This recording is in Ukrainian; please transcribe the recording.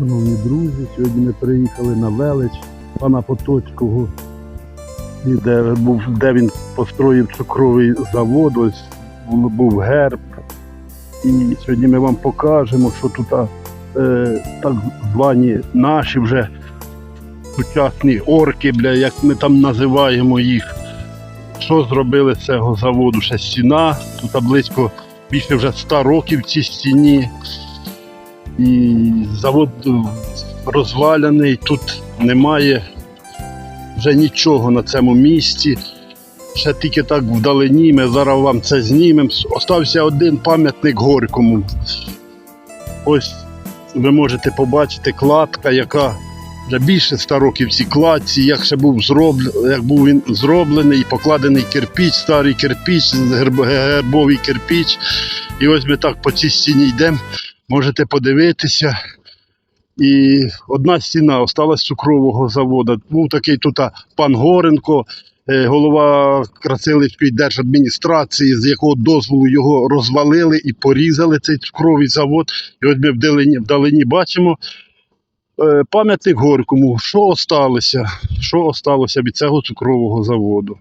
Шановні друзі, сьогодні ми приїхали на велич пана Потоцького, де, був, де він построїв цукровий завод, ось був- герб. І сьогодні ми вам покажемо, що тут е, так звані наші вже сучасні орки, бля, як ми там називаємо їх. Що зробили з цього заводу? Ще стіна, тут близько більше вже 100 років цій стіні. І завод е, розвалений, тут немає вже нічого на цьому місці. Ще тільки так вдалині, ми зараз вам це знімемо. Остався один пам'ятник Горькому. Ось ви можете побачити кладка, яка вже більше 100 років цій кладці, як ще був зроблений, як був він зроблений, покладений кирпіч, старий кирпіч, гербовий кирпіч. І ось ми так по цій стіні йдемо, можете подивитися. І одна стіна осталась цукрового заводу. Був такий тут пан Горенко, е, голова Красилівської держадміністрації, з якого дозволу його розвалили і порізали цей цукровий завод. І ось ми вдалині, вдалині бачимо е, пам'ятник Горькому, що осталося, що осталося від цього цукрового заводу.